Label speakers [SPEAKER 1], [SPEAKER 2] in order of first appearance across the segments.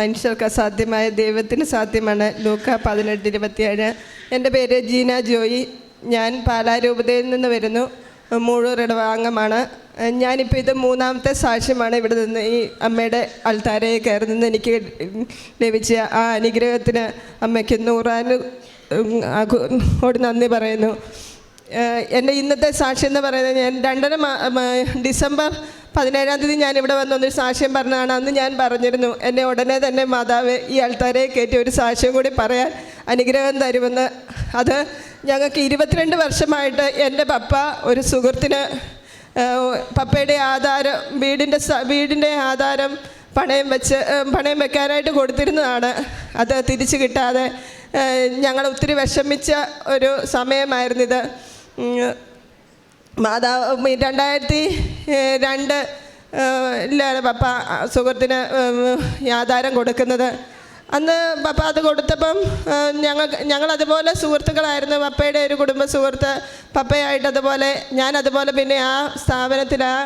[SPEAKER 1] മനുഷ്യർക്ക് അസാധ്യമായ ദൈവത്തിന് സാധ്യമാണ്. ലൂക്ക പതിനെട്ട് ഇരുപത്തിയേഴ്. എന്റെ പേര് ജീന ജോയി. ഞാൻ പാലാരൂപതയിൽ നിന്ന് വരുന്നു. മൂഴൂർ ഇടവാംഗമാണ് ഞാനിപ്പോൾ ഇത് മൂന്നാമത്തെ സാക്ഷ്യമാണ് ഇവിടെ നിന്ന് ഈ അമ്മയുടെ അൾത്താരയെ കയറി നിന്ന് എനിക്ക് ലഭിച്ച ആ അനുഗ്രഹത്തിന് അമ്മയ്ക്ക് നൂറാനും ഓട് നന്ദി പറയുന്നു. എന്റെ ഇന്നത്തെ സാക്ഷ്യം എന്ന് പറയുന്നത് ഞാൻ രണ്ടര ഡിസംബർ പതിനേഴാം തീയതി ഞാൻ ഇവിടെ വന്നൊരു സാക്ഷ്യം പറഞ്ഞതാണ്. അന്ന് ഞാൻ പറഞ്ഞിരുന്നു എന്നെ ഉടനെ തന്നെ മാതാവ് ഈ ആൾക്കാരെ കയറ്റി ഒരു സാക്ഷ്യം കൂടി പറയാൻ അനുഗ്രഹം തരുമെന്ന്. അത് ഞങ്ങൾക്ക് ഇരുപത്തിരണ്ട് വർഷമായിട്ട് എന്റെ പപ്പ ഒരു സുഹൃത്തിന് പപ്പയുടെ ആധാരം വീടിന്റെ വീടിന്റെ ആധാരം പണയം വെച്ച് പണയം വെക്കാനായിട്ട് കൊടുത്തിരുന്നതാണ്. അത് തിരിച്ചു കിട്ടാതെ ഞങ്ങൾ ഒത്തിരി വിഷമിച്ച ഒരു സമയമായിരുന്നിത്. മാതാവ് രണ്ടായിരത്തി രണ്ട് ഇല്ല പപ്പ സുഹൃത്തിന് ആധാരം കൊടുക്കുന്നത്. അന്ന് പപ്പ അത് കൊടുത്തപ്പം ഞങ്ങൾ ഞങ്ങളതുപോലെ സുഹൃത്തുക്കളായിരുന്നു പപ്പയുടെ ഒരു കുടുംബ സുഹൃത്ത് പപ്പയായിട്ട് അതുപോലെ ഞാൻ അതുപോലെ പിന്നെ ആ സ്ഥാപനത്തിൽ ആ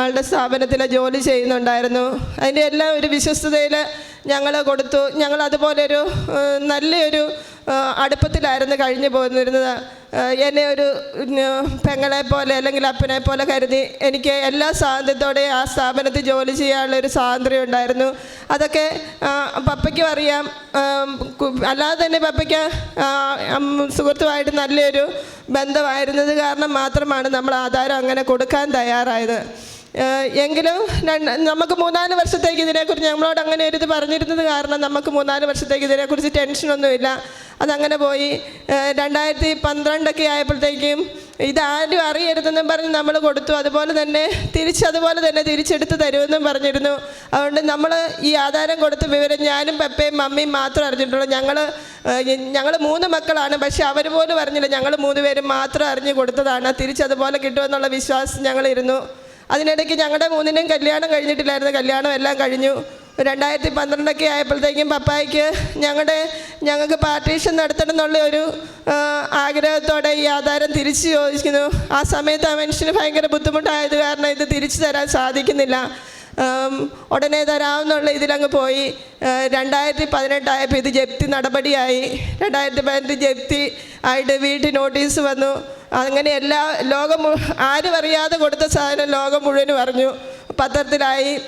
[SPEAKER 1] ആളുടെ സ്ഥാപനത്തിൽ ജോലി ചെയ്യുന്നുണ്ടായിരുന്നു. അതിന്റെ എല്ലാം ഒരു വിശ്വസ്തതയിൽ ഞങ്ങൾ കൊടുത്തു. ഞങ്ങൾ അതുപോലെ ഒരു നല്ലൊരു അടുപ്പത്തിലായിരുന്നു കഴിഞ്ഞു പോന്നിരുന്നത്. എന്നെ ഒരു പെങ്ങളെ പോലെ അല്ലെങ്കിൽ അപ്പനെ പോലെ കരുതി എനിക്ക് എല്ലാ സ്വാതന്ത്ര്യത്തോടെ ആ സ്ഥാപനത്തിൽ ജോലി ചെയ്യാനുള്ള ഒരു സ്വാതന്ത്ര്യം ഉണ്ടായിരുന്നു. അതൊക്കെ പപ്പയ്ക്കും അറിയാം. അല്ലാതെ തന്നെ പപ്പയ്ക്ക് സുഹൃത്തുമായിട്ട് നല്ലൊരു ബന്ധമായിരുന്നത് കാരണം മാത്രമാണ് നമ്മൾ ആധാരം അങ്ങനെ കൊടുക്കാൻ തയ്യാറായത്. എങ്കിലും നമുക്ക് മൂന്നാൽ വർഷത്തേക്ക് ഇതിനെക്കുറിച്ച് നമ്മളോട് അങ്ങനെ ഒരു ഇത് പറഞ്ഞിരുന്നത് കാരണം നമുക്ക് മൂന്നാൽ വർഷത്തേക്ക് ഇതിനെക്കുറിച്ച് ടെൻഷനൊന്നുമില്ല. അതങ്ങനെ പോയി. രണ്ടായിരത്തി പന്ത്രണ്ടൊക്കെ ആയപ്പോഴത്തേക്കും ഇതാരും അറിയരുതെന്നും പറഞ്ഞ് നമ്മൾ കൊടുത്തു. അതുപോലെ തന്നെ തിരിച്ചതുപോലെ തന്നെ തിരിച്ചെടുത്ത് തരുമെന്നും പറഞ്ഞിരുന്നു. അതുകൊണ്ട് നമ്മൾ ഈ ആധാരം കൊടുത്ത വിവരം ഞാനും പപ്പയും മമ്മിയും മാത്രം അറിഞ്ഞിട്ടുള്ളൂ. ഞങ്ങൾ ഞങ്ങൾ മൂന്ന് മക്കളാണ്. പക്ഷെ അവർ പോലും അറിഞ്ഞില്ല. ഞങ്ങൾ മൂന്ന് പേരും മാത്രം അറിഞ്ഞ് കൊടുത്തതാണ്. തിരിച്ചതുപോലെ കിട്ടുമെന്നുള്ള വിശ്വാസം ഞങ്ങളിരുന്നു. അതിനിടയ്ക്ക് ഞങ്ങളുടെ മൂന്നിനും കല്യാണം കഴിഞ്ഞിട്ടില്ലായിരുന്നു. കല്യാണം എല്ലാം കഴിഞ്ഞു. രണ്ടായിരത്തി പന്ത്രണ്ടൊക്കെ ആയപ്പോഴത്തേക്കും പപ്പായ്ക്ക് ഞങ്ങളുടെ ഞങ്ങൾക്ക് പാർട്ടീഷൻ നടത്തണം എന്നുള്ള ഒരു ആഗ്രഹത്തോടെ ഈ ആധാരം തിരിച്ചു ചോദിക്കുന്നു. ആ സമയത്ത് ആ മനുഷ്യന് ഭയങ്കര ബുദ്ധിമുട്ടായത് കാരണം ഇത് തിരിച്ചു തരാൻ സാധിക്കുന്നില്ല. ഉടനെ തരാമെന്നുള്ള ഇതിലങ്ങ് പോയി. രണ്ടായിരത്തി പതിനെട്ടായപ്പോൾ ഇത് ജപ്തി നടപടിയായി. രണ്ടായിരത്തി പതിനെട്ട് ജപ്തി ആയിട്ട് വീട്ടിൽ നോട്ടീസ് വന്നു. അങ്ങനെ എല്ലാ ലോകം ആരും അറിയാതെ കൊടുത്ത സാധനം ലോകം മുഴുവനും അറിഞ്ഞു. പത്രത്തിലായി.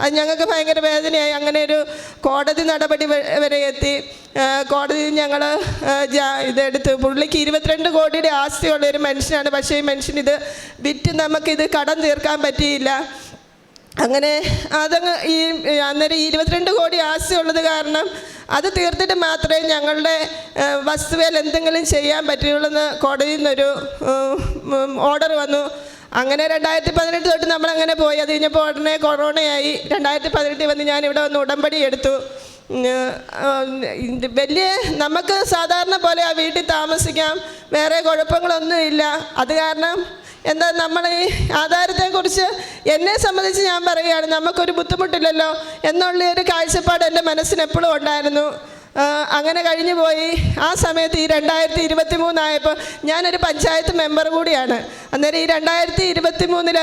[SPEAKER 1] അത് ഞങ്ങൾക്ക് ഭയങ്കര വേദനയായി. അങ്ങനെ ഒരു കോടതി നടപടി വരെ എത്തി. കോടതി ഞങ്ങൾ ഇതെടുത്ത്. പുള്ളിക്ക് ഇരുപത്തിരണ്ട് കോടിയുടെ ആസ്തിയുള്ള ഒരു മനുഷ്യനാണ്. പക്ഷേ ഈ മനുഷ്യൻ ഇത് വിറ്റ് നമുക്കിത് കടം തീർക്കാൻ പറ്റിയില്ല. അങ്ങനെ അതങ്ങ് ഈ അന്നേരം ഇരുപത്തിരണ്ട് കോടി ആസ്തി ഉള്ളത് കാരണം അത് തീർത്തിട്ട് മാത്രമേ ഞങ്ങളുടെ വസ്തുവേൽ എന്തെങ്കിലും ചെയ്യാൻ പറ്റുള്ളൂ എന്ന് കോടതിയിൽ നിന്നൊരു ഓർഡർ വന്നു. അങ്ങനെ രണ്ടായിരത്തി പതിനെട്ട് തൊട്ട് നമ്മളങ്ങനെ പോയി. അത് കഴിഞ്ഞപ്പോൾ ഉടനെ കൊറോണയായി. രണ്ടായിരത്തി പതിനെട്ടിൽ വന്ന് ഞാൻ ഇവിടെ വന്ന് ഉടമ്പടി എടുത്തു. വലിയ നമുക്ക് സാധാരണ പോലെ ആ വീട്ടിൽ താമസിക്കാം. വേറെ കുഴപ്പങ്ങളൊന്നുമില്ല. അത് കാരണം എന്താ നമ്മൾ ഈ ആധാരത്തെക്കുറിച്ച് എന്നെ സംബന്ധിച്ച് ഞാൻ പറയുകയാണ് നമുക്കൊരു ബുദ്ധിമുട്ടില്ലല്ലോ എന്നുള്ള ഒരു കാഴ്ചപ്പാട് എന്റെ മനസ്സിന് എപ്പോഴും ഉണ്ടായിരുന്നു അങ്ങനെ കഴിഞ്ഞു പോയി. ആ സമയത്ത് ഈ രണ്ടായിരത്തി ഇരുപത്തി മൂന്നായപ്പോൾ ഞാനൊരു പഞ്ചായത്ത് മെമ്പർ കൂടിയാണ്. അന്നേരം ഈ രണ്ടായിരത്തി ഇരുപത്തി മൂന്നിൽ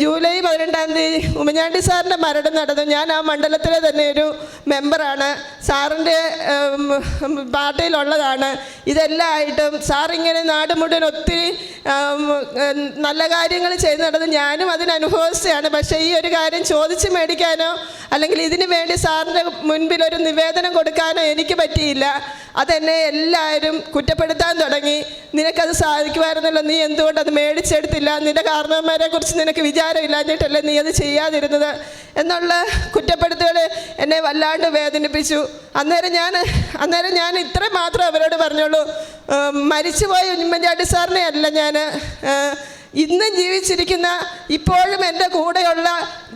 [SPEAKER 1] ജൂലൈ പതിനെട്ടാം തീയതി ഉമ്മൻചാണ്ടി സാറിന്റെ മരണം നടന്നു. ഞാൻ ആ മണ്ഡലത്തിലെ തന്നെ ഒരു മെമ്പറാണ്. സാറിന്റെ പാർട്ടിയിലുള്ളതാണ്. ഇതെല്ലാം ആയിട്ടും സാറിങ്ങനെ നാട് മുഴുവൻ ഒത്തിരി നല്ല കാര്യങ്ങൾ ചെയ്യുന്നുണ്ടെന്ന് ഞാനും അതിന് പക്ഷേ ഈ ഒരു കാര്യം ചോദിച്ച് മേടിക്കാനോ അല്ലെങ്കിൽ ഇതിന് വേണ്ടി സാറിന്റെ മുൻപിൽ ഒരു നിവേദനം കൊടുക്കാനോ എനിക്ക് പറ്റിയില്ല. അതെന്നെ എല്ലാവരും കുറ്റപ്പെടുത്താൻ തുടങ്ങി. നിനക്കത് സാധിക്കുമായിരുന്നല്ലോ നീ എന്തുകൊണ്ട് അത് മേടിച്ചെടുത്തില്ല? നിന്റെ കാരണവന്മാരെ കുറിച്ച് നിനക്ക് വിചാരമില്ലാഞ്ഞിട്ടല്ലേ നീ അത് ചെയ്യാതിരുന്നത്? എന്നുള്ള കുറ്റപ്പെടുത്തുകൾ എന്നെ വല്ലാണ്ട് വേദനിപ്പിച്ചു. അന്നേരം ഞാൻ അന്നേരം ഞാൻ ഇത്ര മാത്രം അവരോട് പറഞ്ഞോളൂ ഏം, മരിച്ചുപോയ ഉമ്മൻചാണ്ടി സാറിനെ അല്ല ഞാൻ ഇന്നും ജീവിച്ചിരിക്കുന്ന ഇപ്പോഴും എന്റെ കൂടെയുള്ള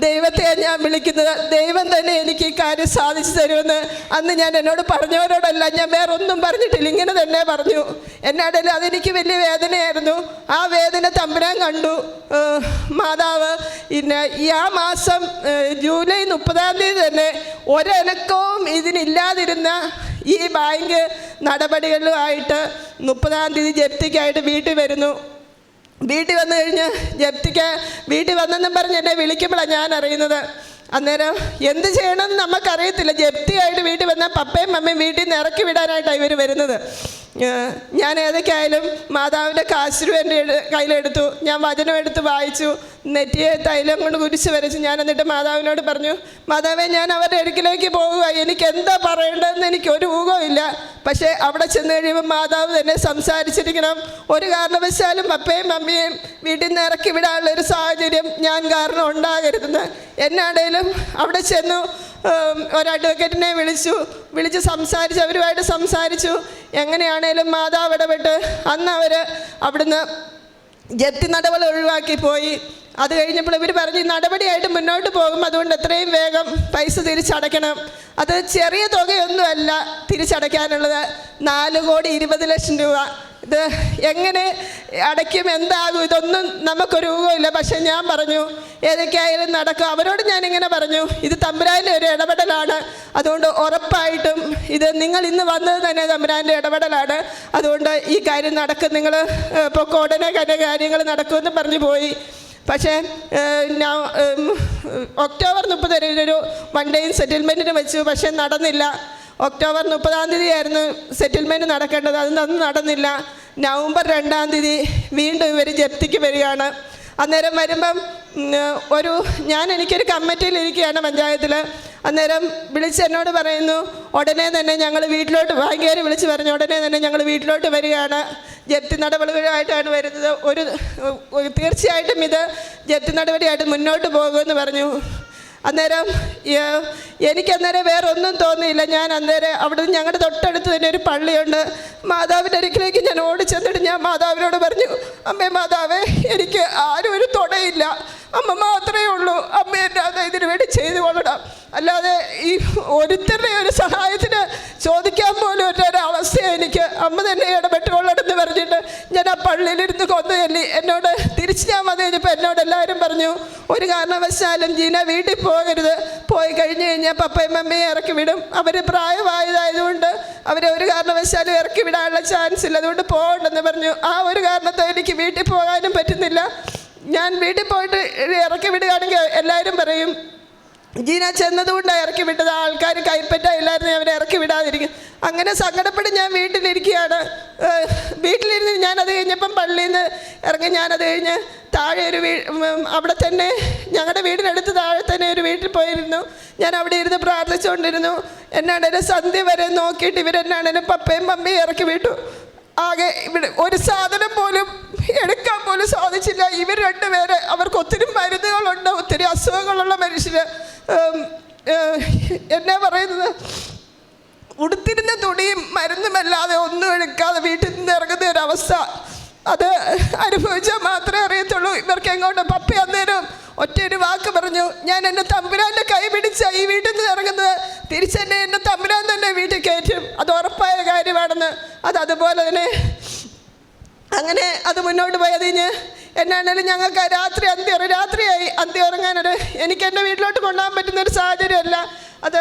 [SPEAKER 1] ദൈവത്തെ ഞാൻ വിളിക്കുന്നത്. ദൈവം തന്നെ എനിക്ക് ഈ കാര്യം സാധിച്ചു തരുമെന്ന് അന്ന് ഞാൻ എന്നോട് പറഞ്ഞവരോടല്ല ഞാൻ വേറൊന്നും പറഞ്ഞിട്ടില്ല. ഇങ്ങനെ തന്നെ പറഞ്ഞു. എന്നാടേലും അതെനിക്ക് വലിയ വേദനയായിരുന്നു. ആ വേദന തമ്പുരാൻ കണ്ടു. മാതാവ് പിന്നെ ഈ ആ മാസം ജൂലൈ മുപ്പതാം തീയതി തന്നെ ഒരനക്കവും ഇതിനില്ലാതിരുന്ന ഈ ബാങ്ക് നടപടികളുമായിട്ട് മുപ്പതാം തീയതി ജപ്തിക്കായിട്ട് വീട്ടിൽ വരുന്നു. വീട്ടിൽ വന്നു കഴിഞ്ഞ് ജപ്തിക്ക് വീട്ടിൽ വന്നെന്നും പറഞ്ഞ് എന്നെ വിളിക്കുമ്പോഴാണ് ഞാൻ അറിയുന്നത്. അന്നേരം എന്ത് ചെയ്യണമെന്ന് നമുക്കറിയത്തില്ല ജപ്തിയായിട്ട് വീട്ടിൽ വന്നാൽ പപ്പയും മമ്മയും വീട്ടിൽ നിന്ന് ഇറക്കി വിടാനായിട്ടാണ് ഇവർ വരുന്നത്. ഞാൻ ഏതൊക്കെയായാലും മാതാവിന്റെ കാശുരു എന്റെ കയ്യിലെടുത്തു. ഞാൻ വചനം എടുത്ത് വായിച്ചു. നെറ്റിയെ തൈലം കൊണ്ട് കുരിശ് വരച്ച്. ഞാൻ എന്നിട്ട് മാതാവിനോട് പറഞ്ഞു മാതാവെ ഞാൻ അവരുടെ അടുക്കിലേക്ക് പോകുക എനിക്ക് എന്താ പറയേണ്ടതെന്ന് എനിക്ക് ഒരു ഊഹവും പക്ഷേ അവിടെ ചെന്ന് കഴിയുമ്പോൾ മാതാവ് തന്നെ സംസാരിച്ചിരിക്കണം. ഒരു കാരണവശാലും അപ്പയും അമ്മയും വീട്ടിൽ നിന്ന് ഇറക്കി വിടാനുള്ള ഒരു സാഹചര്യം ഞാൻ കാരണം ഉണ്ടാകരുതെന്ന്. എന്നാണേലും അവിടെ ചെന്നു ഒരു അഡ്വക്കേറ്റിനെ വിളിച്ചു. വിളിച്ച് സംസാരിച്ചു അവരുമായിട്ട് സംസാരിച്ചു. എങ്ങനെയാണേലും മാതാവ് ഇടപെട്ട് അന്ന് അവർ അവിടുന്ന് ജപ്തി നടപടി ഒഴിവാക്കി പോയി. അത് കഴിഞ്ഞപ്പോൾ ഇവർ പറഞ്ഞു "ഈ നടപടിയായിട്ട് മുന്നോട്ട് പോകും. അതുകൊണ്ട് എത്രയും വേഗം പൈസ തിരിച്ചടയ്ക്കണം. അത് ചെറിയ തുകയൊന്നുമല്ല തിരിച്ചടയ്ക്കാനുള്ളത്. നാല് കോടി ഇരുപത് ലക്ഷം രൂപ. ഇത് എങ്ങനെ അടയ്ക്കും എന്താകും ഇതൊന്നും നമുക്കൊരു ഊഹമില്ല പക്ഷെ ഞാൻ പറഞ്ഞു ഏതൊക്കെയായാലും നടക്കും. അവരോട് ഞാൻ ഇങ്ങനെ പറഞ്ഞു ഇത് തമ്പുരാന്റെ ഒരു ഇടപെടലാണ്. അതുകൊണ്ട് ഉറപ്പായിട്ടും ഇത് നിങ്ങൾ ഇന്ന് വന്നത് തന്നെ തമ്പുരാന്റെ ഇടപെടലാണ്. അതുകൊണ്ട് ഈ കാര്യം നടക്കും. നിങ്ങൾ ഇപ്പോൾ ഉടനെ തന്നെ കാര്യങ്ങൾ നടക്കുമെന്ന് പറഞ്ഞു പോയി. പക്ഷേ ഒക്ടോബർ മുപ്പത് വരെ ഒരു വൺ ഡേയും സെറ്റിൽമെന്റിന് വെച്ചു. പക്ഷേ നടന്നില്ല. ഒക്ടോബർ മുപ്പതാം തീയതി ആയിരുന്നു സെറ്റിൽമെന്റ് നടക്കേണ്ടത്. അതൊന്നും നടന്നില്ല. നവംബർ രണ്ടാം തീയതി വീണ്ടും ഇവർ ജപ്തിക്ക് വരികയാണ്. അന്നേരം വരുമ്പം ഒരു ഞാൻ എനിക്കൊരു കമ്മിറ്റിയിൽ ഇരിക്കുകയാണ് പഞ്ചായത്തിൽ അന്നേരം വിളിച്ച് എന്നോട് പറയുന്നു ഉടനെ തന്നെ ഞങ്ങൾ വീട്ടിലോട്ട് ബാങ്കുകാർ വിളിച്ച് പറഞ്ഞു ഉടനെ തന്നെ ഞങ്ങൾ വീട്ടിലോട്ട് വരികയാണ്. ജപ്തി നടപടികളായിട്ടാണ് വരുന്നത്. ഒരു തീർച്ചയായിട്ടും ഇത് ജപ്തി നടപടിയായിട്ട് മുന്നോട്ട് പോകുമെന്ന് പറഞ്ഞു. അന്നേരം എനിക്കന്നേരം വേറെ ഒന്നും തോന്നിയില്ല. ഞാൻ അന്നേരം അവിടെ ഞങ്ങളുടെ തൊട്ടടുത്ത് തന്നെ ഒരു പള്ളിയുണ്ട്. മാതാവിന്റെ അരികിലേക്ക് ഞാൻ ഓടി ചെന്നിട്ട് ഞാൻ മാതാവിനോട് പറഞ്ഞു അമ്മേ മാതാവേ എനിക്ക് ആരും ഒരു തുടയില്ല അമ്മ മാത്രമേ ഉള്ളൂ. അമ്മ എന്റെ ഇതിനു വേണ്ടി ചെയ്തു കൊള്ളണം. അല്ലാതെ ഈ ഒരുത്തരുടെ ഒരു സഹായത്തിന് ചോദിക്കാൻ പോലും ഒരവസ്ഥ എനിക്ക്. അമ്മ തന്നെ ഇടപെട്ടുകൊള്ളണമെന്ന് പറഞ്ഞിട്ട് ഞാൻ ആ പള്ളിയിലിരുന്ന് കൊന്നു ചൊല്ലി എന്നോട് തിരിച്ച് ഞാൻ വന്നു കഴിഞ്ഞപ്പോൾ എന്നോട് എല്ലാവരും പറഞ്ഞു ഒരു കാരണവശാലും ജീന വീട്ടിൽ പോകരുത്. പോയി കഴിഞ്ഞ് കഴിഞ്ഞാൽ പപ്പയും മമ്മയും ഇറക്കി വിടും. അവർ പ്രായമായതായതുകൊണ്ട് അവരെ ഒരു കാരണവശാലും ഇറക്കി വിടാനുള്ള ചാൻസ് ഇല്ല. അതുകൊണ്ട് പോകണ്ടെന്ന് പറഞ്ഞു. ആ ഒരു കാരണത്തെ എനിക്ക് വീട്ടിൽ പോകാനും പറ്റുന്നില്ല. ഞാൻ വീട്ടിൽ പോയിട്ട് ഇറക്കി വിടുകയാണെങ്കിൽ എല്ലാവരും പറയും ജീന ചെന്നതുകൊണ്ട് ഇറക്കി വിട്ടത്. ആൾക്കാർ കൈപ്പറ്റായില്ലായിരുന്നു അവരെ ഇറക്കി വിടാതിരിക്കും അങ്ങനെ സങ്കടപ്പെട്ട് ഞാൻ വീട്ടിലിരിക്കുകയാണ്. വീട്ടിലിരുന്ന് ഞാനത് കഴിഞ്ഞപ്പം പള്ളിയിൽ നിന്ന് ഇറങ്ങി ഞാനത് കഴിഞ്ഞ് താഴെ ഒരു വീ അവിടെ തന്നെ ഞങ്ങളുടെ വീടിനടുത്ത് താഴെ തന്നെ ഒരു വീട്ടിൽ പോയിരുന്നു. ഞാൻ അവിടെ ഇരുന്ന് പ്രാർത്ഥിച്ചുകൊണ്ടിരുന്നു. എന്നാണേലും സന്ധ്യ വരെ നോക്കിയിട്ട് ഇവരെന്നാണേലും പപ്പയും പമ്പയും ഇറക്കി വിട്ടു. ആകെ ഇവിടെ ഒരു സാധനം പോലും എടുക്കാൻ പോലും സാധിച്ചില്ല. ഇവർ രണ്ടുപേരെ അവർക്ക് ഒത്തിരി മരുന്നുകളുണ്ട്. അസുഖങ്ങളുള്ള മനുഷ്യർ എന്നെ പറയുന്നത് ഉടുത്തിരുന്ന തുണിയും മരുന്നുമല്ലാതെ ഒന്നും എടുക്കാതെ വീട്ടിൽ നിന്ന് ഇറങ്ങുന്ന ഒരവസ്ഥ അത് അനുഭവിച്ചാൽ മാത്രമേ അറിയത്തുള്ളൂ. ഇവർക്ക് എങ്ങോട്ട് പപ്പി അന്നേരം ഒറ്റ ഒരു വാക്ക് പറഞ്ഞു ഞാൻ എന്റെ തമ്പുരാന്റെ കൈ പിടിച്ച ഈ വീട്ടിൽ നിന്ന് ഇറങ്ങുന്നത്. തിരിച്ചെന്നെ എന്റെ തമ്പുരാൻ തന്നെ വീട്ടിൽ കയറ്റും. അത് ഉറപ്പായ കാര്യമാണെന്ന്. അത് അതുപോലെ തന്നെ അങ്ങനെ അത് മുന്നോട്ട് പോയത് കഴിഞ്ഞ് എന്നാണേലും ഞങ്ങൾക്ക് രാത്രി അന്ത്യ രാത്രിയായി അന്ത്യ ഉറങ്ങാനൊരു എനിക്ക് എന്റെ വീട്ടിലോട്ട് കൊണ്ടുപോകാൻ പറ്റുന്ന ഒരു സാഹചര്യമല്ല. അത്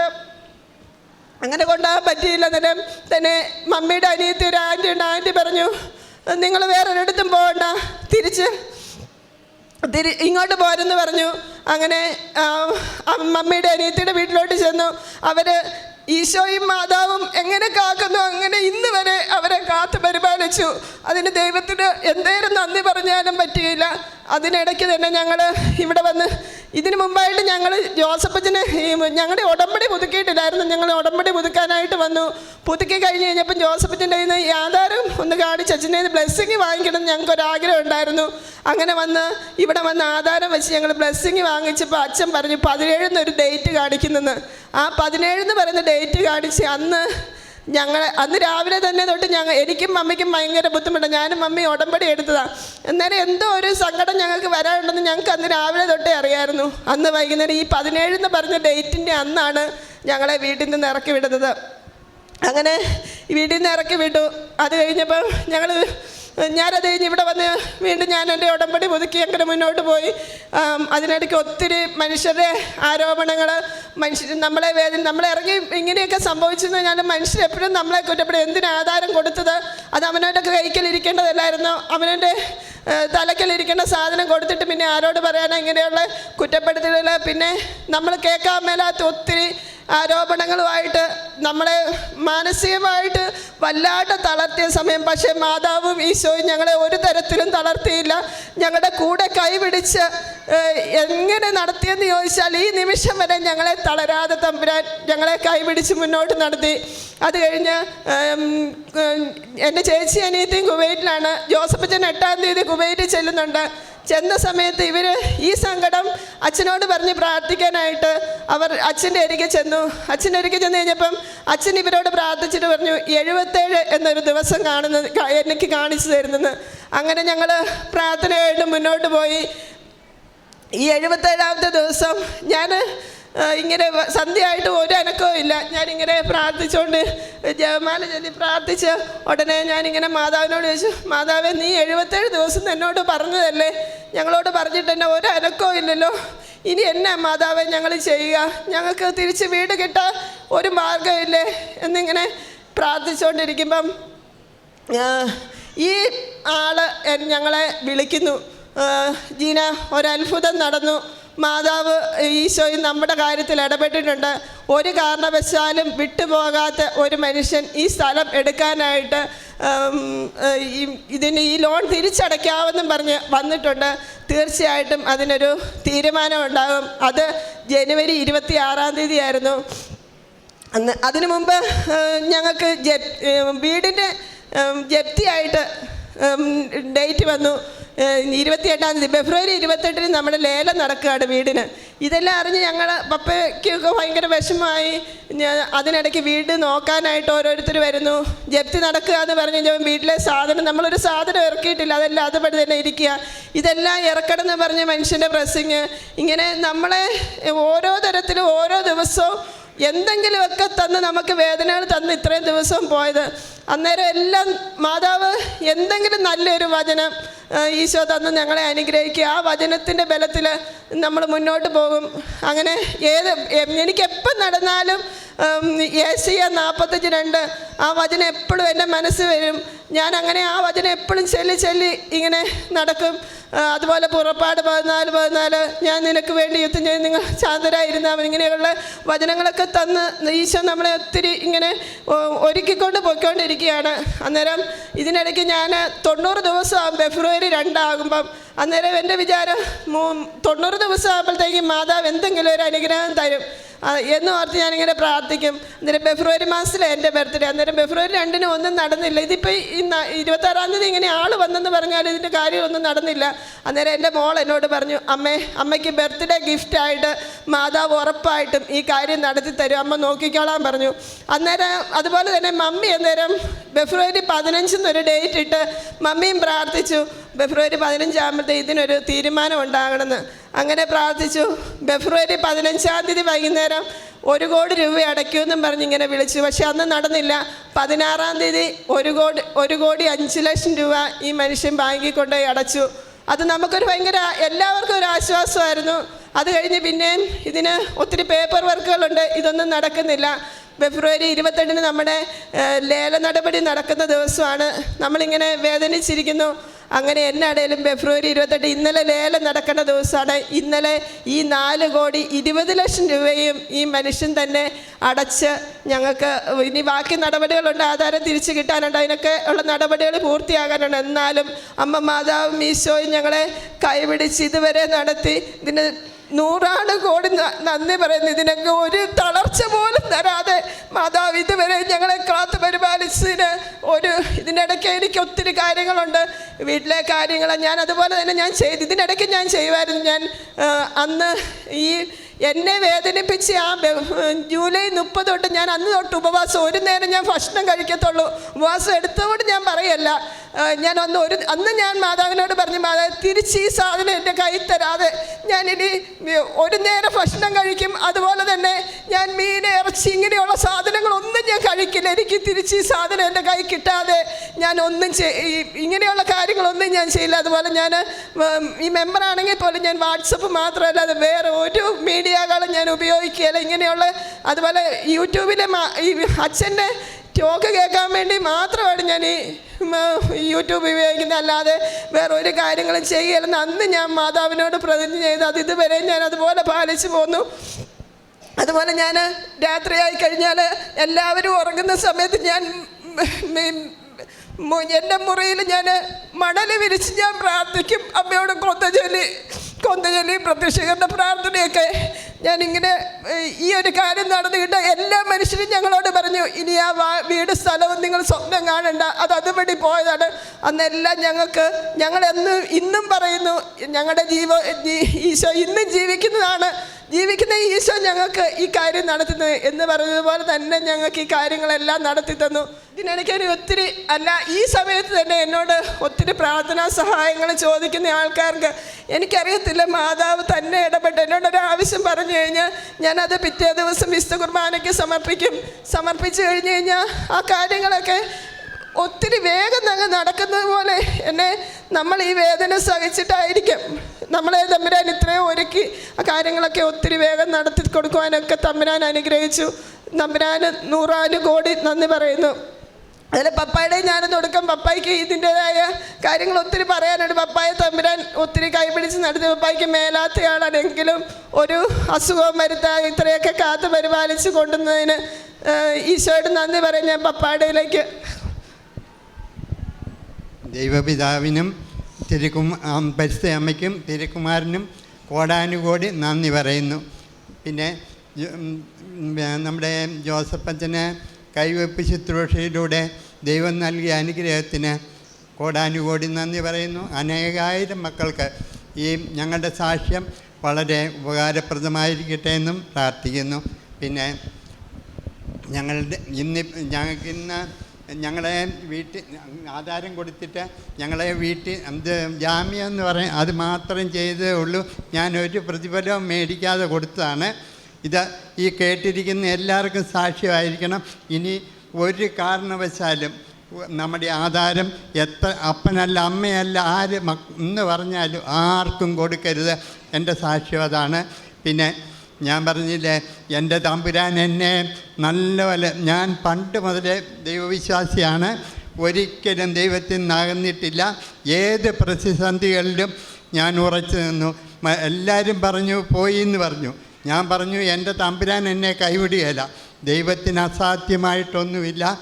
[SPEAKER 1] അങ്ങനെ കൊണ്ടുപോകാൻ പറ്റിയില്ല. അന്നേരം തന്നെ മമ്മിയുടെ അനിയത്തി ഒരു ആന്റി ഉണ്ട്. ആന്റി പറഞ്ഞു നിങ്ങൾ വേറൊരിടത്തും പോകണ്ട. തിരിച്ച് തിരി ഇങ്ങോട്ട് പോരെന്ന് പറഞ്ഞു. അങ്ങനെ മമ്മിയുടെ അനിയത്തിയുടെ വീട്ടിലോട്ട് ചെന്നു. അവർ ഈശോയും മാതാവും എങ്ങനെ കാക്കുന്നു? അങ്ങനെ ഇന്ന് വരെ അവരെ കാത്തു പരിപാലിച്ചു. അതിന് ദൈവത്തിന് എന്തേലും നന്ദി പറഞ്ഞാലും പറ്റുകയില്ല അതിനിടയ്ക്ക് തന്നെ ഞങ്ങൾ ഇവിടെ വന്ന് ഇതിന് മുമ്പായിട്ട് ഞങ്ങൾ ജോസഫച്ചന് ഞങ്ങളുടെ ഉടമ്പടി പുതുക്കിയിട്ടില്ലായിരുന്നു. ഞങ്ങൾ ഉടമ്പടി പുതുക്കാനായിട്ട് വന്നു. പുതുക്കി കഴിഞ്ഞ് കഴിഞ്ഞപ്പം ജോസഫച്ചന്റെ നിന്ന് ഈ ആധാരം ഒന്ന് കാണിച്ച് അച്ഛന്റെ കയ്യിൽ ബ്ലെസ്സിങ് വാങ്ങിക്കണം എന്ന് ഞങ്ങൾക്ക് ഉണ്ടായിരുന്നു. അങ്ങനെ വന്ന് ഇവിടെ വന്ന് ആധാരം വെച്ച് ഞങ്ങൾ ബ്ലെസ്സിങ് വാങ്ങിച്ചപ്പോൾ അച്ഛൻ പറഞ്ഞു പതിനേഴിന്ന് ഒരു ഡേറ്റ് കാണിക്കുന്നെന്ന്. ആ പതിനേഴെന്ന് പറയുന്ന ഡേറ്റ് കാണിച്ച് അന്ന് ഞങ്ങൾ അന്ന് രാവിലെ തന്നെ തൊട്ട് ഞങ്ങൾ എനിക്കും മമ്മിക്കും ഭയങ്കര ബുദ്ധിമുട്ടാണ്. ഞാനും മമ്മി ഉടമ്പടി എടുത്തതാണ് അന്നേരം എന്തോ ഒരു സങ്കടം ഞങ്ങൾക്ക് വരാനുണ്ടെന്ന് ഞങ്ങൾക്ക് അന്ന് രാവിലെ തൊട്ടേ അറിയായിരുന്നു. അന്ന് വൈകുന്നേരം ഈ പതിനേഴെന്ന് പറഞ്ഞ ഡേറ്റിന്റെ അന്നാണ് ഞങ്ങളെ വീട്ടിൽ നിന്ന് ഇറക്കി വിടുന്നത്. അങ്ങനെ വീട്ടിൽ നിന്ന് ഇറക്കി വിട്ടു. അത് കഴിഞ്ഞപ്പോൾ ഞങ്ങൾ ഞാനത് കഴിഞ്ഞ് ഇവിടെ വന്ന് വീണ്ടും ഞാൻ എന്റെ ഉടമ്പടി പുതുക്കി അങ്ങനെ മുന്നോട്ട് പോയി. അതിനിടയ്ക്ക് ഒത്തിരി മനുഷ്യരുടെ ആരോപണങ്ങൾ മനുഷ്യർ നമ്മളെ വേദന നമ്മളെ ഇറങ്ങി ഇങ്ങനെയൊക്കെ സംഭവിച്ചെന്ന് ഞാൻ മനുഷ്യരെപ്പോഴും നമ്മളെ കുറ്റപ്പെടും എന്തിന് ആധാരം കൊടുത്തത്? അത് അവനവന്റെ കൈക്കലിരിക്കേണ്ടതല്ലായിരുന്നു അവനവന്റെ തലക്കലിരിക്കേണ്ട സാധനം കൊടുത്തിട്ട് പിന്നെ ആരോട് പറയാനോ ഇങ്ങനെയുള്ള കുറ്റപ്പെടുത്തലുകൾ പിന്നെ നമ്മൾ കേൾക്കാൻ മേലാത്ത ഒത്തിരി ആരോപണങ്ങളുമായിട്ട് നമ്മളെ മാനസികമായിട്ട് വല്ലാണ്ട് തളർത്തിയ സമയം. പക്ഷേ മാതാവും ഈശോയും ഞങ്ങളെ ഒരു തരത്തിലും തളർത്തിയില്ല. ഞങ്ങളുടെ കൂടെ കൈപിടിച്ച് എങ്ങനെ നടത്തിയെന്ന് ചോദിച്ചാൽ ഈ നിമിഷം വരെ ഞങ്ങളെ തളരാതെ തമ്പുരാൻ ഞങ്ങളെ കൈപിടിച്ച് മുന്നോട്ട് നടത്തി. അത് കഴിഞ്ഞ് എന്റെ ചേച്ചി അനിയത്തിയും കുവൈറ്റിലാണ്. ജോസഫച്ചൻ എട്ടാം തീയതി കുവൈറ്റിൽ ചെല്ലുന്നുണ്ട്. ചെന്ന സമയത്ത് ഇവർ ഈ സങ്കടം അച്ഛനോട് പറഞ്ഞ് പ്രാർത്ഥിക്കാനായിട്ട് അവർ അച്ഛന്റെ അരികെ ചെന്നു. അച്ഛന്റെ അരികെ ചെന്ന് കഴിഞ്ഞപ്പം അച്ഛൻ ഇവരോട് പ്രാർത്ഥിച്ചിട്ട് പറഞ്ഞു എഴുപത്തേഴ് എന്നൊരു ദിവസം കാണുന്ന എനിക്ക് കാണിച്ചു തരുന്നെന്ന്. അങ്ങനെ ഞങ്ങൾ പ്രാർത്ഥനയായിട്ട് മുന്നോട്ട് പോയി. ഈ എഴുപത്തേഴാമത്തെ ദിവസം ഞാൻ ഇങ്ങനെ സന്ധ്യയായിട്ട് ഒരു അനക്കവും ഇല്ല. ഞാനിങ്ങനെ പ്രാർത്ഥിച്ചുകൊണ്ട് ജയമാല ചൊല്ലി പ്രാർത്ഥിച്ച് ഉടനെ ഞാനിങ്ങനെ മാതാവിനോട് ചോദിച്ചു മാതാവേ നീ എഴുപത്തേഴ് ദിവസം എന്നോട് പറഞ്ഞതല്ലേ? ഞങ്ങളോട് പറഞ്ഞിട്ട് തന്നെ ഒരനക്കോ ഇല്ലല്ലോ. ഇനി എന്നാ മാതാവെ ഞങ്ങൾ ചെയ്യുക. ഞങ്ങൾക്ക് തിരിച്ച് വീട് കിട്ടാൻ ഒരു മാർഗമില്ലേ എന്നിങ്ങനെ പ്രാർത്ഥിച്ചുകൊണ്ടിരിക്കുമ്പം ഈ ആൾ ഞങ്ങളെ വിളിക്കുന്നു. ജീന ഒരത്ഭുതം നടന്നു. മാതാവ് ഈശോയും നമ്മുടെ കാര്യത്തിൽ ഇടപെട്ടിട്ടുണ്ട്. ഒരു കാരണവശാലും വിട്ടുപോകാത്ത ഒരു മനുഷ്യൻ ഈ സ്ഥലം എടുക്കാനായിട്ട് ഇതിന് ഈ ലോൺ തിരിച്ചടയ്ക്കാമെന്നും പറഞ്ഞ് വന്നിട്ടുണ്ട്. തീർച്ചയായിട്ടും അതിനൊരു തീരുമാനമുണ്ടാകും. അത് ജനുവരി ഇരുപത്തി ആറാം തീയതി ആയിരുന്നു അന്ന് അതിനു മുമ്പ് ഞങ്ങൾക്ക് ജപ് വീടിന്റെ ജപ്തിയായിട്ട് ഡേറ്റ് വന്നു. ഇരുപത്തിയെട്ടാം തീയതി ഫെബ്രുവരി ഇരുപത്തെട്ടിന് നമ്മുടെ ലേലം നടക്കുകയാണ് വീടിന്. ഇതെല്ലാം അറിഞ്ഞ് ഞങ്ങൾ പപ്പയ്ക്കൊക്കെ ഭയങ്കര വിഷമമായി. അതിനിടയ്ക്ക് വീട് നോക്കാനായിട്ട് ഓരോരുത്തർ വരുന്നു. ജപ്തി നടക്കുക എന്ന് പറഞ്ഞു കഴിഞ്ഞാൽ വീട്ടിലെ സാധനം നമ്മളൊരു സാധനം ഇറക്കിയിട്ടില്ല അതെല്ലാം അതുപടി തന്നെ ഇരിക്കുക. ഇതെല്ലാം ഇറക്കണം എന്ന് പറഞ്ഞ മനുഷ്യന്റെ പ്രസ്സിങ്. ഇങ്ങനെ നമ്മളെ ഓരോ തരത്തിലും ഓരോ ദിവസവും എന്തെങ്കിലുമൊക്കെ തന്ന് നമുക്ക് വേദനകൾ തന്ന് ഇത്രയും ദിവസം പോയത്. അന്നേരം എല്ലാം മാതാവ് എന്തെങ്കിലും നല്ലൊരു വചനം ഈശോ തന്ന് ഞങ്ങളെ അനുഗ്രഹിക്കുക. ആ വചനത്തിന്റെ ബലത്തിൽ നമ്മൾ മുന്നോട്ട് പോകും. അങ്ങനെ ഏത് എനിക്ക് എപ്പം നടന്നാലും ഏഷ്യ നാൽപ്പത്തഞ്ച് രണ്ട് ആ വചനം എപ്പോഴും എന്റെ മനസ്സ് വരും. ഞാൻ അങ്ങനെ ആ വചനം എപ്പോഴും ചൊല്ലി ചൊല്ലി ഇങ്ങനെ നടക്കും. അതുപോലെ പുറപ്പാട് പതിനാല് പതിനാല് ഞാൻ നിനക്ക് വേണ്ടി യുദ്ധം ചെയ്ത് നിങ്ങൾ ശാന്തരായിരുന്ന ഇങ്ങനെയുള്ള വചനങ്ങളൊക്കെ തന്ന് ഈശോ നമ്മളെ ഒത്തിരി ഇങ്ങനെ ഒരുക്കിക്കൊണ്ട് പോയിക്കൊണ്ടിരിക്കുകയാണ്. അന്നേരം ഇതിനിടയ്ക്ക് ഞാൻ തൊണ്ണൂറ് ദിവസം ഫെബ്രുവരി രണ്ടാകുമ്പം അന്നേരം എന്റെ വിചാരം തൊണ്ണൂറ് ദിവസം ആകുമ്പോഴത്തേക്കും മാതാവ് എന്തെങ്കിലും ഒരു അനുഗ്രഹം തരും. എന്ന് ഓർത്ത് ഞാനിങ്ങനെ പ്രാർത്ഥിക്കും. അന്നേരം ഫെബ്രുവരി മാസത്തിലെ എന്റെ ബർത്ത്ഡേ അന്നേരം ഫെബ്രുവരി രണ്ടിന് ഒന്നും നടന്നില്ല. ഇതിപ്പോൾ ഈ ന- ഇരുപത്താറാം തീയതി ഇങ്ങനെ ആൾ വന്നെന്ന് പറഞ്ഞാൽ ഇതിന്റെ കാര്യമൊന്നും നടന്നില്ല. അന്നേരം എന്റെ മോൾ എന്നോട് പറഞ്ഞു അമ്മേ അമ്മയ്ക്ക് ബർത്ത്ഡേ ഗിഫ്റ്റായിട്ട് മാതാവ് ഉറപ്പായിട്ടും ഈ കാര്യം നടത്തി തരും. അമ്മ നോക്കിക്കോളാൻ പറഞ്ഞു. അന്നേരം അതുപോലെ തന്നെ മമ്മി അന്നേരം ഫെബ്രുവരി പതിനഞ്ചിന്നൊരു ഡേറ്റ് ഇട്ട് മമ്മിയും പ്രാർത്ഥിച്ചു. ഫെബ്രുവരി പതിനഞ്ചാകുമ്പോഴത്തെ ഇതിനൊരു തീരുമാനം ഉണ്ടാകണമെന്ന് അങ്ങനെ പ്രാർത്ഥിച്ചു. ഫെബ്രുവരി പതിനഞ്ചാം തീയതി വൈകുന്നേരം ഒരു കോടി രൂപ അടയ്ക്കുമെന്നും പറഞ്ഞ് ഇങ്ങനെ വിളിച്ചു. പക്ഷെ അന്ന് നടന്നില്ല. പതിനാറാം തീയതി ഒരു കോടി ഒരു കോടി അഞ്ച് ലക്ഷം രൂപ ഈ മനുഷ്യൻ ബാങ്കിൽ കൊണ്ടുപോയി അടച്ചു. അത് നമുക്കൊരു ഭയങ്കര എല്ലാവർക്കും ഒരു ആശ്വാസമായിരുന്നു. അത് കഴിഞ്ഞ് പിന്നെയും ഇതിന് ഒത്തിരി പേപ്പർ വർക്കുകളുണ്ട്. ഇതൊന്നും നടക്കുന്നില്ല. ഫെബ്രുവരി ഇരുപത്തെട്ടിന് നമ്മുടെ ലേല നടപടി നടക്കുന്ന ദിവസമാണ്. നമ്മളിങ്ങനെ വേദനിച്ചിരിക്കുന്നു. അങ്ങനെ എന്നാണേലും ഫെബ്രുവരി ഇരുപത്തെട്ട് ഇന്നലെ ലേലം നടക്കുന്ന ദിവസമാണ്. ഇന്നലെ ഈ നാല് കോടി ഇരുപത് ലക്ഷം രൂപയും ഈ മനുഷ്യൻ തന്നെ അടച്ച് ഞങ്ങൾക്ക് ഇനി ബാക്കി നടപടികളുണ്ട്. ആധാരം തിരിച്ചു കിട്ടാനുണ്ട്. അതിനൊക്കെ ഉള്ള നടപടികൾ പൂർത്തിയാകാനുണ്ട് എന്നാലും അമ്മ മാതാവും ഈശോയും ഞങ്ങളെ കൈപിടിച്ച് ഇതുവരെ നടത്തി. ഇതിന് നൂറാണ് കോടി നന്ദി പറയുന്നു. ഇതിനൊക്കെ ഒരു തളർച്ച പോലും തരാതെ മാതാവ് ഇതുവരെ ഞങ്ങളെ കാത്തു പരിപാലിച്ചതിന് ഒരു ഇതിനിടയ്ക്ക് എനിക്ക് ഒത്തിരി കാര്യങ്ങളുണ്ട്. വീട്ടിലെ കാര്യങ്ങൾ ഞാൻ അതുപോലെ തന്നെ ഞാൻ ചെയ്തു ഇതിനിടയ്ക്ക് ഞാൻ ചെയ്യുമായിരുന്നു. ഞാൻ അന്ന് ഈ എന്നെ വേദനിപ്പിച്ച് ആ ജൂലൈ മുപ്പത് തൊട്ട് ഞാൻ അന്ന് തൊട്ട് ഉപവാസം ഒരു നേരം ഞാൻ ഭക്ഷണം കഴിക്കത്തുള്ളൂ. ഉപവാസം എടുത്തുകൊണ്ട് ഞാൻ പറയല്ല. ഞാൻ അന്ന് ഒരു അന്ന് ഞാൻ മാതാവിനോട് പറഞ്ഞു മാതാവ് തിരിച്ച് ഈ സാധനം എന്റെ കയ്യിൽ തരാതെ. ഞാൻ ഇനി ഒരു നേരം ഭക്ഷണം കഴിക്കും. അതുപോലെ തന്നെ ഞാൻ മീൻ ഇറച്ചി ഇങ്ങനെയുള്ള സാധനങ്ങളൊന്നും ഞാൻ കഴിക്കില്ല. എനിക്ക് തിരിച്ച് ഈ സാധനം എന്റെ കൈ കിട്ടാതെ ഞാൻ ഒന്നും ഇങ്ങനെയുള്ള കാര്യങ്ങളൊന്നും ഞാൻ ചെയ്യില്ല. അതുപോലെ ഞാൻ ഈ മെമ്പറാണെങ്കിൽ പോലും ഞാൻ വാട്സപ്പ് മാത്രമല്ല അത് വേറെ ഒരു മീഡിയകളും ഞാൻ ഉപയോഗിക്കുകയില്ല. ഇങ്ങനെയുള്ള അതുപോലെ യൂട്യൂബിലെ ഈ അച്ഛന്റെ ടോക്ക് കേൾക്കാൻ വേണ്ടി മാത്രമാണ് ഞാൻ ഈ യൂട്യൂബ് ഉപയോഗിക്കുന്നത്. അല്ലാതെ വേറെ ഒരു കാര്യങ്ങളും ചെയ്യലെന്ന് അന്ന് ഞാൻ മാതാവിനോട് പ്രതിജ്ഞ ചെയ്ത് അത് ഇതുവരെ ഞാൻ അതുപോലെ പാലിച്ചു പോന്നു. അതുപോലെ ഞാൻ രാത്രിയായി കഴിഞ്ഞാൽ എല്ലാവരും ഉറങ്ങുന്ന സമയത്ത് ഞാൻ എന്റെ മുറിയിൽ ഞാൻ മണൽ വിരിച്ച് ഞാൻ പ്രാർത്ഥിക്കും. അമ്മയോട് കൊത്തജോലി കൊന്ത പ്രത്യക്ഷീകരണ പ്രാർത്ഥനയൊക്കെ ഞാനിങ്ങനെ ഈ ഒരു കാര്യം നടന്നിട്ട് എല്ലാ മനുഷ്യരും ഞങ്ങളോട് പറഞ്ഞു ഇനി ആ വീട് സ്ഥലവും നിങ്ങൾ സ്വപ്നം കാണണ്ട. അത് അതുവഴി പോയതാണ്. അന്നെല്ലാം ഞങ്ങൾക്ക് ഞങ്ങളെന്ന് ഇന്നും പറയുന്നു ഞങ്ങളുടെ ജീവ ഈശോ ഇന്നും ജീവിക്കുന്നതാണ്. ജീവിക്കുന്ന ഈശോ ഞങ്ങൾക്ക് ഈ കാര്യം നടത്തുന്നത് എന്ന് പറഞ്ഞതുപോലെ തന്നെ ഞങ്ങൾക്ക് ഈ കാര്യങ്ങളെല്ലാം നടത്തി തന്നു. ഇതിനിടയ്ക്ക് ഒരു ഒത്തിരി അല്ല ഈ സമയത്ത് തന്നെ എന്നോട് ഒത്തിരി പ്രാർത്ഥനാ സഹായങ്ങൾ ചോദിക്കുന്ന ആൾക്കാർക്ക് എനിക്കറിയത്തില്ല മാതാവ് തന്നെ ഇടപെട്ട് എന്നോടൊരു ആവശ്യം പറഞ്ഞു കഴിഞ്ഞാൽ ഞാനത് പിറ്റേ ദിവസം വിശുദ്ധ കുർബാനയ്ക്ക് സമർപ്പിക്കും. സമർപ്പിച്ചു കഴിഞ്ഞ് കഴിഞ്ഞാൽ ആ കാര്യങ്ങളൊക്കെ ഒത്തിരി വേഗം അങ്ങ് നടക്കുന്നത് പോലെ എന്നെ നമ്മൾ ഈ വേദന സഹിച്ചിട്ടായിരിക്കും. നമ്മളെ തമ്പുരാൻ ഇത്രയും ഒരുക്കി ആ കാര്യങ്ങളൊക്കെ ഒത്തിരി വേഗം നടത്തി കൊടുക്കുവാനൊക്കെ തമ്പുരാൻ അനുഗ്രഹിച്ചു. തമ്പുരാൻ നൂറാൽ കോടി നന്ദി പറയുന്നു. അതിൽ പപ്പായുടെ ഞാൻ തുടക്കം പപ്പായ്ക്ക് ഇതിന്റെതായ കാര്യങ്ങൾ ഒത്തിരി പറയാനുണ്ട്. പപ്പായ തമ്പുരാൻ ഒത്തിരി കൈപിടിച്ച് നടത്തി പപ്പായ്ക്ക് മേലാത്തയാളാണെങ്കിലും ഒരു അസുഖവും വരുത്താൻ ഇത്രയൊക്കെ കാത്തു പരിപാലിച്ച് കൊണ്ടുവന്നതിന് ഈശോയോട് നന്ദി പറയും ഞാൻ പപ്പായുടെയിലേക്ക്
[SPEAKER 2] ദൈവപിതാവിനും തിരുക്കുമ പരിസ്ഥിതി അമ്മയ്ക്കും തിരുക്കുമാരനും കോടാനുകോടി നന്ദി പറയുന്നു. പിന്നെ നമ്മുടെ ജോസഫ് അച്ഛന് കൈവെപ്പ് ശുശ്രൂഷയിലൂടെ ദൈവം നൽകിയ അനുഗ്രഹത്തിന് കോടാനുകോടി നന്ദി പറയുന്നു. അനേകായിരം മക്കൾക്ക് ഈ ഞങ്ങളുടെ സാക്ഷ്യം വളരെ ഉപകാരപ്രദമായിരിക്കട്ടെ എന്നും പ്രാർത്ഥിക്കുന്നു. പിന്നെ ഞങ്ങളുടെ ഇന്ന് ഞങ്ങൾക്ക് ഇന്ന് ഞങ്ങളെ വീട്ടിൽ ആധാരം കൊടുത്തിട്ട് ഞങ്ങളെ വീട്ടിൽ എന്ത് ജാമ്യം എന്ന് പറയും അത് മാത്രം ചെയ്തേ ഉള്ളൂ. ഞാൻ ഒരു പ്രതിഫലവും മേടിക്കാതെ കൊടുത്തതാണ്. ഇത് ഈ കേട്ടിരിക്കുന്ന എല്ലാവർക്കും സാക്ഷ്യമായിരിക്കണം. ഇനി ഒരു കാരണവശാലും നമ്മുടെ ആധാരം എത്ര അപ്പനല്ല അമ്മയല്ല ആര് എന്ന് പറഞ്ഞാലും ആർക്കും കൊടുക്കരുത്. എന്റെ സാക്ഷ്യം അതാണ്. പിന്നെ ഞാൻ പറഞ്ഞില്ലേ എന്റെ തമ്പുരാൻ എന്നെ നല്ലപോലെ ഞാൻ പണ്ട് മുതലേ ദൈവവിശ്വാസിയാണ്. ഒരിക്കലും ദൈവത്തിൽ നിന്നാകുന്നിട്ടില്ല ഏത് പ്രതിസന്ധികളിലും ഞാൻ ഉറച്ചു നിന്നു. എല്ലാവരും പറഞ്ഞു പോയി എന്ന് പറഞ്ഞു. ഞാൻ പറഞ്ഞു എന്റെ തമ്പുരാൻ എന്നെ കൈവിടുകയില്ല. ദൈവത്തിന് അസാധ്യമായിട്ടൊന്നുമില്ല.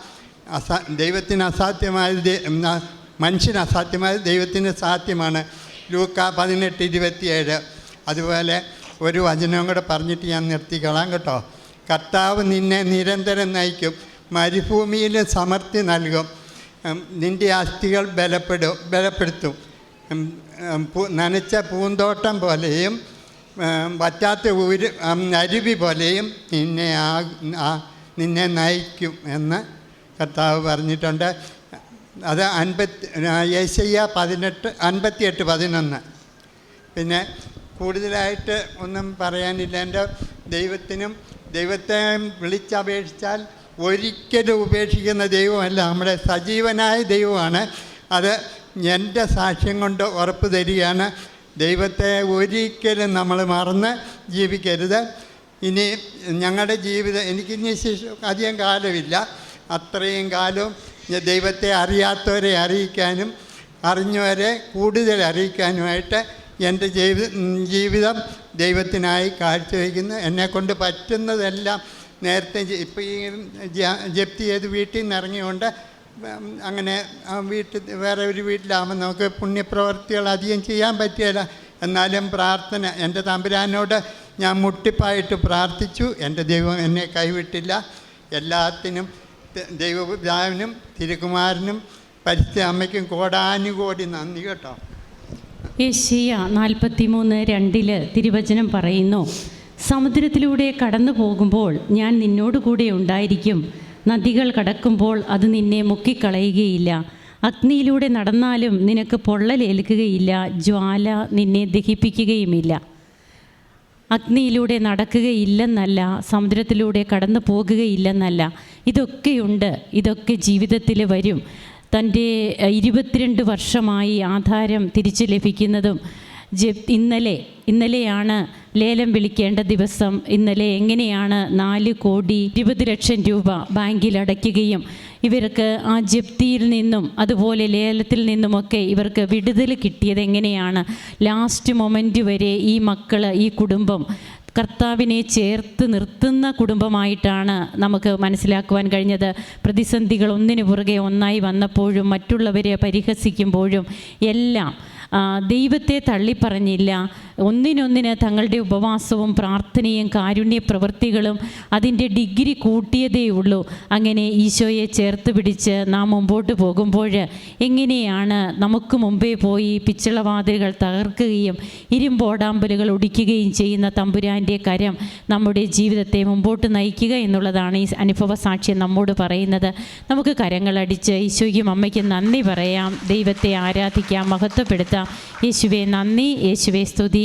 [SPEAKER 2] അസാ ദൈവത്തിന് അസാധ്യമായത് മനുഷ്യന് അസാധ്യമായത് ദൈവത്തിന് സാധ്യമാണ്. ലൂക്ക പതിനെട്ട് ഇരുപത്തിയേഴ്. അതുപോലെ ഒരു വചനവും കൂടെ പറഞ്ഞിട്ട് ഞാൻ നിർത്തിക്കളാം കേട്ടോ. കർത്താവ് നിന്നെ നിരന്തരം നയിക്കും. മരുഭൂമിയിൽ സമർത്ഥി നൽകും. നിന്റെ അസ്ഥികൾ ബലപ്പെടും ബലപ്പെടുത്തും. നനച്ച പൂന്തോട്ടം പോലെയും വറ്റാത്ത ഊര് അരുവി പോലെയും നിന്നെ ആ ആ- നിന്നെ നയിക്കും എന്ന് കർത്താവ് പറഞ്ഞിട്ടുണ്ട്. അത് അൻപത്തി യേശയ്യ പതിനെട്ട് അൻപത്തിയെട്ട് പതിനൊന്ന്. പിന്നെ കൂടുതലായിട്ട് ഒന്നും പറയാനില്ല. എന്റെ ദൈവത്തിനും ദൈവത്തെ വിളിച്ചപേക്ഷിച്ചാൽ ഒരിക്കലും ഉപേക്ഷിക്കുന്ന ദൈവമല്ല. നമ്മുടെ സജീവനായ ദൈവമാണ്. അത് എന്റെ സാക്ഷ്യം കൊണ്ട് ഉറപ്പ് തരികയാണ്. ദൈവത്തെ ഒരിക്കലും നമ്മൾ മറന്ന് ജീവിക്കരുത്. ഇനി ഞങ്ങളുടെ ജീവിതം എനിക്കിനി ശേഷം അധികം കാലമില്ല. അത്രയും കാലവും ദൈവത്തെ അറിയാത്തവരെ അറിയിക്കാനും അറിഞ്ഞവരെ കൂടുതൽ അറിയിക്കാനുമായിട്ട് എന്റെ ജീവി ജീവിതം ദൈവത്തിനായി കാഴ്ചവെക്കുന്നു. എന്നെക്കൊണ്ട് പറ്റുന്നതെല്ലാം നേരത്തെ ഇപ്പോൾ ഈ ജപ്തി ചെയ്ത് വീട്ടിൽ നിന്ന് ഇറങ്ങിയുകൊണ്ട് അങ്ങനെ വീട്ടിൽ വേറെ ഒരു വീട്ടിലാകുമ്പോൾ നമുക്ക് പുണ്യപ്രവർത്തികൾ അധികം ചെയ്യാൻ പറ്റിയല്ല. എന്നാലും പ്രാർത്ഥന എന്റെ തമ്പുരാനോട് ഞാൻ മുട്ടിപ്പായിട്ട് പ്രാർത്ഥിച്ചു. എന്റെ ദൈവം എന്നെ കൈവിട്ടില്ല. എല്ലാത്തിനും ദൈവപിതാവിനും തിരുകുമാരനും പരിസ്ഥിതി അമ്മയ്ക്കും കോടാനുകോടി നന്ദി കേട്ടോ.
[SPEAKER 3] യേശയ്യ നാൽപ്പത്തിമൂന്ന് രണ്ടിൽ തിരുവചനം പറയുന്നു സമുദ്രത്തിലൂടെ കടന്നു പോകുമ്പോൾ ഞാൻ നിന്നോട് കൂടെ ഉണ്ടായിരിക്കും. നദികൾ കടക്കുമ്പോൾ അത് നിന്നെ മുക്കിക്കളയുകയില്ല. അഗ്നിയിലൂടെ നടന്നാലും നിനക്ക് പൊള്ളലേൽക്കുകയില്ല ജ്വാല നിന്നെ ദഹിപ്പിക്കുകയുമില്ല. അഗ്നിയിലൂടെ നടക്കുകയില്ലെന്നല്ല സമുദ്രത്തിലൂടെ കടന്നു പോകുകയില്ലെന്നല്ല. ഇതൊക്കെയുണ്ട്. ഇതൊക്കെ ജീവിതത്തിൽ വരും. തന്റെ ഇരുപത്തിരണ്ട് വർഷമായി ആധാരം തിരിച്ച് ലഭിക്കുന്നതും ഇന്നലെ ഇന്നലെയാണ് ലേലം വിളിക്കേണ്ട ദിവസം. ഇന്നലെ എങ്ങനെയാണ് നാല് കോടി ഇരുപത് ലക്ഷം രൂപ ബാങ്കിൽ അടയ്ക്കുകയും ഇവർക്ക് ആ ജപ്തിയിൽ നിന്നും അതുപോലെ ലേലത്തിൽ നിന്നുമൊക്കെ ഇവർക്ക് വിടുതൽ കിട്ടിയത് എങ്ങനെയാണ്? ലാസ്റ്റ് മൊമെന്റ് വരെ ഈ മക്കൾ ഈ കുടുംബം കർത്താവിനെ ചേർത്ത് നിർത്തുന്ന കുടുംബമായിട്ടാണ് നമുക്ക് മനസ്സിലാക്കുവാൻ കഴിഞ്ഞത്. പ്രതിസന്ധികൾ ഒന്നിനു പുറകെ ഒന്നായി വന്നപ്പോഴും മറ്റുള്ളവരെ പരിഹസിക്കുമ്പോഴും എല്ലാം ദൈവത്തെ തള്ളിപ്പറഞ്ഞില്ല. ഒന്നിനൊന്നിന് തങ്ങളുടെ ഉപവാസവും പ്രാർത്ഥനയും കാരുണ്യ പ്രവൃത്തികളും അതിന്റെ ഡിഗ്രി കൂട്ടിയതേ ഉള്ളൂ. അങ്ങനെ ഈശോയെ ചേർത്ത് പിടിച്ച് നാം മുമ്പോട്ട് പോകുമ്പോൾ എങ്ങനെയാണ് നമുക്ക് മുമ്പേ പോയി പിച്ചളവാതിലുകൾ തകർക്കുകയും ഇരുമ്പോടാമ്പലുകൾ ഒടിക്കുകയും ചെയ്യുന്ന തമ്പുരാന്റെ കരം നമ്മുടെ ജീവിതത്തെ മുമ്പോട്ട് നയിക്കുക എന്നുള്ളതാണ് ഈ അനുഭവ സാക്ഷ്യം നമ്മോട് പറയുന്നത്. നമുക്ക് കരങ്ങളടിച്ച് ഈശോയ്ക്കും അമ്മയ്ക്കും നന്ദി പറയാം. ദൈവത്തെ ആരാധിക്കാം മഹത്വപ്പെടുത്താം. യേശുവെ നന്ദി. യേശുവെ സ്തുതി.